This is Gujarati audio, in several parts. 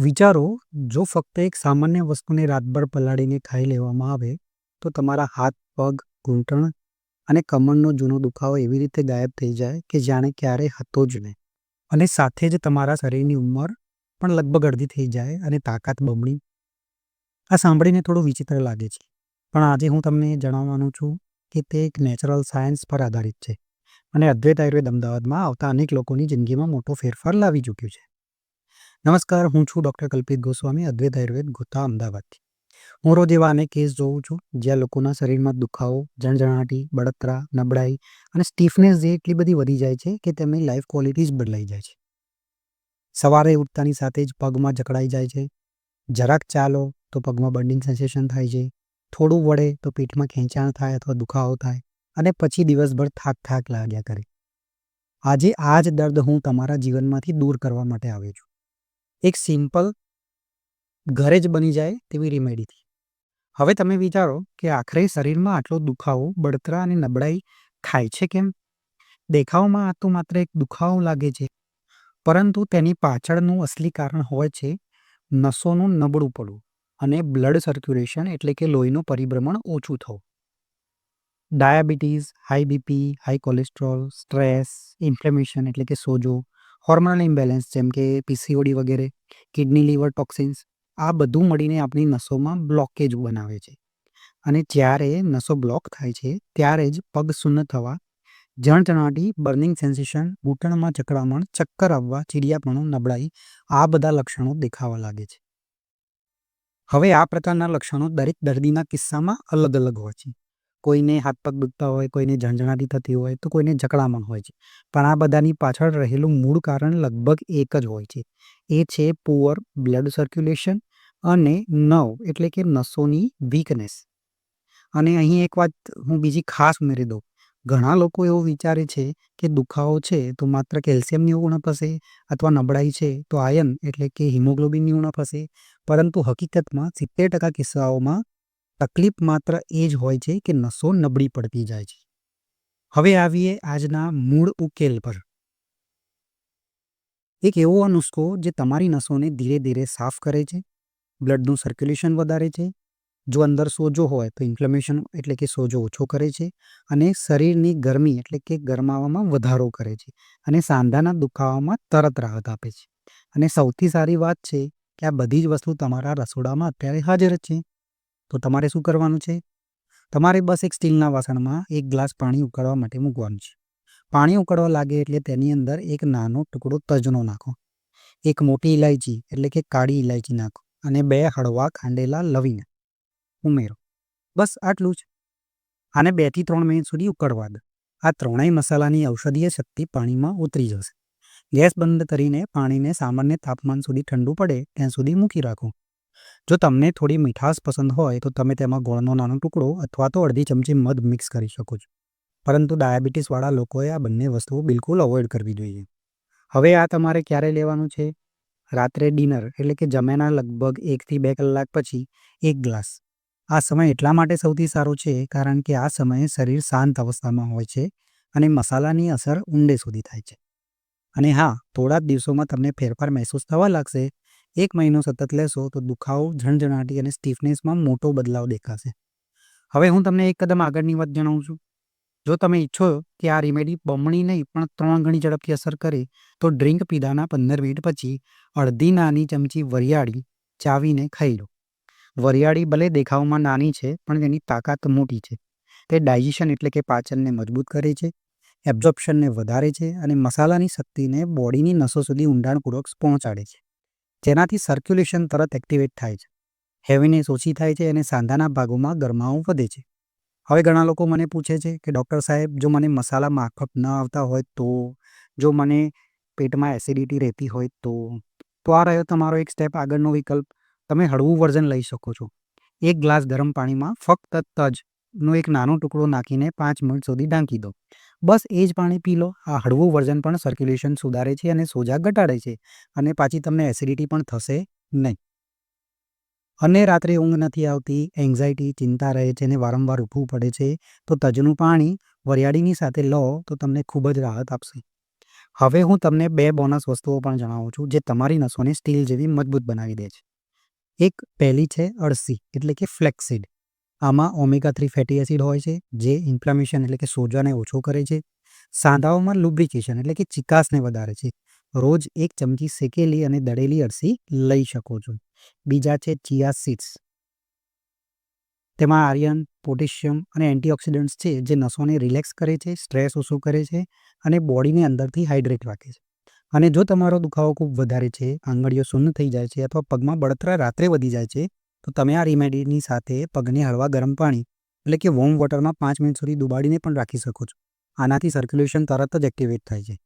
વિચારો, જો ફક્ત એક સામાન્ય વસ્તુને રાતભર પલાળીને ખાઈ લેવામાં આવે, તો તમારા હાથ, પગ, ઘૂંટણ અને કમરનો જૂનો દુખાવો એવી રીતે ગાયબ થઈ જાય કે જાણે ક્યારેય હતો જ નહીં. અને સાથે જ તમારા શરીરની ઉંમર પણ લગભગ અડધી થઈ જાય અને તાકાત બમણી. આ સાંભળીને થોડું વિચિત્ર લાગે છે. પણ આજે હું તમને જણાવવાનું છું કે તે એક નેચરલ સાયન્સ પર આધારિત છે. અને અદ્વૈત આયુર્વેદ અમદાવાદમાં આવતા અનેક લોકોની જિંદગીમાં મોટો ફેરફાર લાવી ચૂક્યું છે. નમસ્કાર, હું છું ડૉક્ટર કલ્પિત ગોસ્વામી, અદ્વૈત આયુર્વેદ ગોથા અમદાવાદથી. હું રોજ એવા અનેક કેસ જોઉં છું, જ્યાં લોકોના શરીરમાં દુખાવો, જણજણાટી, બળતરા, નબળાઈ અને સ્ટીફનેસ જે એટલી બધી વધી જાય છે કે તેમની લાઈફ ક્વોલિટી જ બદલાઈ જાય છે. સવારે ઉઠતાની સાથે જ પગમાં જકડાઈ જાય છે. જરાક ચાલો તો પગમાં બર્નિંગ સેન્સેશન થાય છે. થોડું વળે તો પીઠમાં ખેંચાણ થાય અથવા દુખાવો થાય અને પછી દિવસભર થાક થાક લાગ્યા કરે. આજે આ જ દર્દ હું તમારા જીવનમાંથી દૂર કરવા માટે આવ્યો છું. એક સિમ્પલ ઘરે જ બની જાય તેવી રેમેડીથી હવે તમે વિચારો કે આખરે શરીરમાં આટલો દુખાવો, બળતરા અને નબળાઈ ખાય છે કેમ? દેખાવમાં આ તો માત્ર એક દુખાવો લાગે છે, પરંતુ તેની પાછળનું અસલી કારણ હોય છે નસોનું નબળું પડવું અને બ્લડ સર્ક્યુલેશન એટલે કે લોહીનું પરિભ્રમણ ઓછું થવું. Diabetes high BP high cholesterol stress inflammation એટલે કે સોજો હોર્મોનલ ઇમ્બેલેન્સ જેમ કે પીસીઓડી વગેરે કિડની લીવર ટોક્સિન્સ આ બધું મળીને આપણી નસોમાં બ્લોકેજ બનાવે છે. અને જ્યારે નસો બ્લોક થાય છે, ત્યારે જ પગ શૂન્ય થવા જણજણાટી બર્નિંગ સેન્સેશન ઘૂંટણમાં ચકડામણ, ચક્કર આવવા, ચીડિયાપણું, નબળાઈ, આ બધા લક્ષણો દેખાવા લાગે છે. હવે આ પ્રકારના લક્ષણો દરેક દર્દીના કિસ્સામાં અલગ અલગ હોય છે. કોઈને હાથ પગ દુખતા હોય, કોઈને ઝંઝણાટી થતી હોય, તો કોઈને જકડામણ હોય છે. પણ આ બધાની પાછળ રહેલું મૂળ કારણ લગભગ એક જ હોય છે. એ છે પુઅર બ્લડ સર્ક્યુલેશન અને નવ, એટલે કે નસોની વીકનેસ અને અહીં એક વાત હું બીજી ખાસ ઉમેરી દઉં. ઘણા લોકો એવું વિચારે છે કે દુખાવો છે તો માત્ર કેલ્શિયમની ઉણપ હશે અથવા નબળાઈ છે તો આયન એટલે કે હિમોગ્લોબિનની ઉણપ હશે પરંતુ હકીકતમાં સિત્તેર ટકા કિસ્સાઓમાં તકલીફ માત્ર એ જ હોય છે કે નસો નબળી પડતી જાય છે. હવે આવીએ આજના મૂળ ઉકેલ પર. એક એવો નુસ્ખો જે તમારી નસોને ધીરે ધીરે સાફ કરે છે, બ્લડનું સર્ક્યુલેશન વધારે છે, જો અંદર સોજો હોય તો ઇન્ફ્લેમેશન એટલે કે સોજો ઓછો કરે છે અને શરીરની ગરમી એટલે કે ગરમાવામાં વધારો કરે છે અને સાંધાના દુખાવામાં તરત રાહત આપે છે. અને સૌથી સારી વાત છે કે આ બધી જ વસ્તુ તમારા રસોડામાં અત્યારે હાજર છે. તો તમારે શું કરવાનું છે? તમારે બસ એક સ્ટીલના વાસણમાં એક ગ્લાસ પાણી ઉકાળવા માટે મૂકવાનું છે. પાણી ઉકળવા લાગે એટલે તેની અંદર એક નાનો ટુકડો તજનો નાખો. એક મોટી ઇલાયચી એટલે કે કાળી ઇલાયચી નાખો અને બે હળવા ખાંડેલા લવિંગ ઉમેરો. બસ આટલું જ. આને બેથી ત્રણ મિનિટ સુધી ઉકળવા દો. આ ત્રણેય મસાલાની ઔષધીય શક્તિ પાણીમાં ઉતરી જશે. ગેસ બંધ કરીને પાણીને સામાન્ય તાપમાન સુધી ઠંડુ પડે ત્યાં સુધી મૂકી રાખો. જો તમને થોડી મીઠાશ પસંદ હોય, તો તમે તેમાં ગોળનો નાનો ટુકડો અથવા તો અડધી ચમચી મધ મિક્સ કરી શકો છો. પરંતુ ડાયાબિટીસવાળા લોકોએ આ બંને વસ્તુઓ બિલકુલ અવોઇડ કરવી જોઈએ. હવે આ તમારે ક્યારે લેવાનું છે? રાત્રે ડિનર, એટલે કે જમ્યાના લગભગ એકથી બે કલાક પછી એક ગ્લાસ. આ સમય એટલા માટે સૌથી સારો છે, કારણ કે આ સમયે શરીર શાંત અવસ્થામાં હોય છે અને મસાલાની અસર ઊંડે સુધી થાય છે. અને હા થોડા જ દિવસોમાં તમને ફેરફાર મહેસૂસ થવા લાગશે એક મહિનો સતત લેશો તો દુખાવો, ઝણઝણાટી અને સ્ટીફનેસમાં મોટો બદલાવ દેખાશે. હવે હું તમને એક કદમ આગળની વાત જણાવું છું. જો તમે ઈચ્છો કે આ રેમેડી બમણી નહીં, પણ ત્રણ ગણી ઝડપથી અસર કરે, તો ડ્રિંક પીધાના પંદર મિનિટ પછી અડધી નાની ચમચી વરિયાળી ચાવીને ખાઈ લો. વરિયાળી ભલે દેખાવમાં નાની છે, પણ તેની તાકાત મોટી છે. તે ડાયજેશન એટલે કે પાચનને મજબૂત કરે છે એબ્ઝોર્પ્શનને વધારે છે અને મસાલાની શક્તિને બોડીની નસો સુધી ઊંડાણપૂર્વક પહોંચાડે છે. જેનાથી સર્ક્યુલેશન તરત એક્ટિવેટ થાય છે. હેવીનેસ ઓછી થાય છે અને સાંધાના ભાગોમાં ગરમાવો વધે છે. હવે ઘણા લોકો મને પૂછે છે કે ડૉક્ટર સાહેબ, જો મને મસાલા માફક ન આવતા હોય તો, જો મને પેટમાં એસિડિટી રહેતી હોય તો તો આ રહ્યો તમારો એક સ્ટેપ આગળનો વિકલ્પ. તમે હળવું વર્ઝન લઈ શકો છો. એક ગ્લાસ ગરમ પાણીમાં ફક્ત તજનો એક નાનો ટુકડો નાખીને પાંચ મિનિટ સુધી ઢાંકી દો. બસ એ જ પાણી પી લો. આ હળવું વર્ઝન પણ સર્ક્યુલેશન સુધારે છે અને સોજા ઘટાડે છે અને પાછી તમને એસિડિટી પણ થશે નહીં. અને રાત્રે ઊંઘ નથી આવતી એન્ઝાયટી ચિંતા રહે છે અને વારંવાર ઉઠવું પડે છે, તો તજનું પાણી વરિયાળીની સાથે લો તો તમને ખૂબ જ રાહત આપશે. હવે હું તમને બે બોનસ વસ્તુઓ પણ જણાવું છું જે તમારી નસોને સ્ટીલ જેવી મજબૂત બનાવી દે છે. એક પહેલી છે અળસી, એટલે કે ફ્લેક્સીડ આમાં ઓમેગા થ્રી ફેટી એસિડ હોય છે, જે ઇન્ફ્લામેશન એટલે કે સોજાને ઓછો કરે છે. સાંધાઓમાં લુબ્રિકેશન એટલે કે ચિકાસને વધારે છે. રોજ એક ચમચી શેકેલી અને દળેલી અળસી લઈ શકો છો. બીજા છે ચિયા સીડ્સ તેમાં આયર્ન, પોટેશિયમ અને એન્ટીઓક્સિડન્ટ્સ છે, જે નસોને રિલેક્સ કરે છે સ્ટ્રેસ ઓછો કરે છે અને બોડીને અંદરથી હાઇડ્રેટ રાખે છે. અને જો તમારો દુખાવો ખૂબ વધારે છે, આંગળીઓ શૂન્ય થઈ જાય છે અથવા પગમાં બળતરા રાત્રે વધી જાય છે તો તમે આ રેમેડીની સાથે પગને હળવા ગરમ પાણી, એટલે કે વોર્મ વોટરમાં પાંચ મિનિટ સુધી ડુબાડીને પણ રાખી શકો છો. આનાથી સર્ક્યુલેશન તરત જ એક્ટિવેટ થાય છે.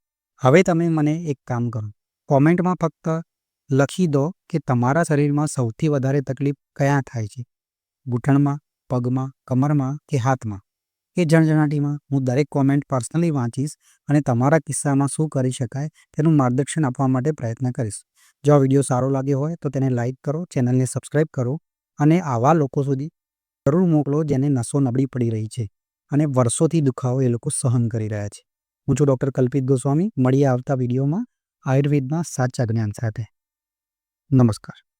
હવે તમે મને એક કામ કરો. કોમેન્ટમાં ફક્ત લખી દો કે તમારા શરીરમાં સૌથી વધારે તકલીફ ક્યાં થાય છે? ઘૂંટણમાં પગમાં, કમરમાં કે હાથમાં? કે જણજણાટીમાં? હું દરેક કોમેન્ટ પર્સનલી વાંચીશ અને તમારા કિસ્સામાં શું કરી શકાય તેનું માર્ગદર્શન આપવા માટે પ્રયત્ન કરીશ. જો આ વીડિયો સારો લાગ્યો હોય તો તેને લાઇક કરો, ચેનલને સબસ્ક્રાઇબ કરો અને આવા લોકો સુધી જરૂર મોકલો જેને નસો નબળી પડી રહી છે અને વર્ષોથી દુખાવો એ લોકો સહન કરી રહ્યા છે. હું છું ડૉક્ટર કલ્પિત ગોસ્વામી. મળીએ આવતા વિડીયોમાં આયુર્વેદના સાચા જ્ઞાન સાથે. નમસ્કાર.